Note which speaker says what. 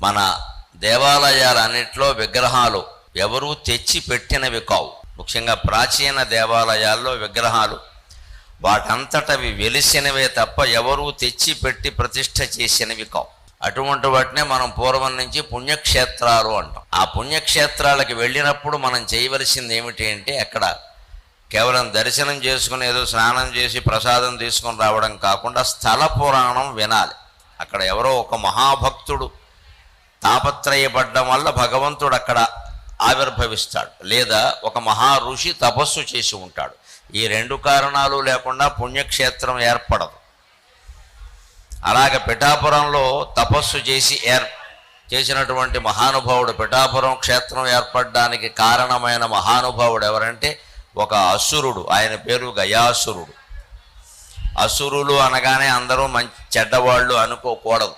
Speaker 1: మన దేవాలయాలన్నింటిలో విగ్రహాలు ఎవరూ తెచ్చి పెట్టినవి కావు. ముఖ్యంగా ప్రాచీన దేవాలయాల్లో విగ్రహాలు వాటంతటవి వెలిసినవే తప్ప ఎవరూ తెచ్చి పెట్టి ప్రతిష్ట చేసినవి కావు. అటువంటి వాటినే మనం పూర్వం నుంచి పుణ్యక్షేత్రాలు అంటాం. ఆ పుణ్యక్షేత్రాలకు వెళ్ళినప్పుడు మనం చేయవలసింది ఏమిటి అంటే అక్కడ కేవలం దర్శనం చేసుకుని ఏదో స్నానం చేసి ప్రసాదం తీసుకొని రావడం కాకుండా స్థల పురాణం వినాలి. అక్కడ ఎవరో ఒక మహాభక్తుడు తాపత్రయపడ్డం వల్ల భగవంతుడు అక్కడ ఆవిర్భవిస్తాడు. లేదా ఒక మహా ఋషి తపస్సు చేసి ఉంటాడు. ఈ రెండు కారణాలు లేకుండా పుణ్యక్షేత్రం ఏర్పడదు. అలాగే పిఠాపురంలో తపస్సు చేసి ఏర్ చేసినటువంటి మహానుభావుడు పిఠాపురం క్షేత్రం ఏర్పడడానికి కారణమైన మహానుభావుడు ఎవరంటే ఒక అసురుడు. ఆయన పేరు గయాసురుడు. అసురులు అనగానే అందరూ మంచి చెడ్డవాళ్ళు అనుకోకూడదు.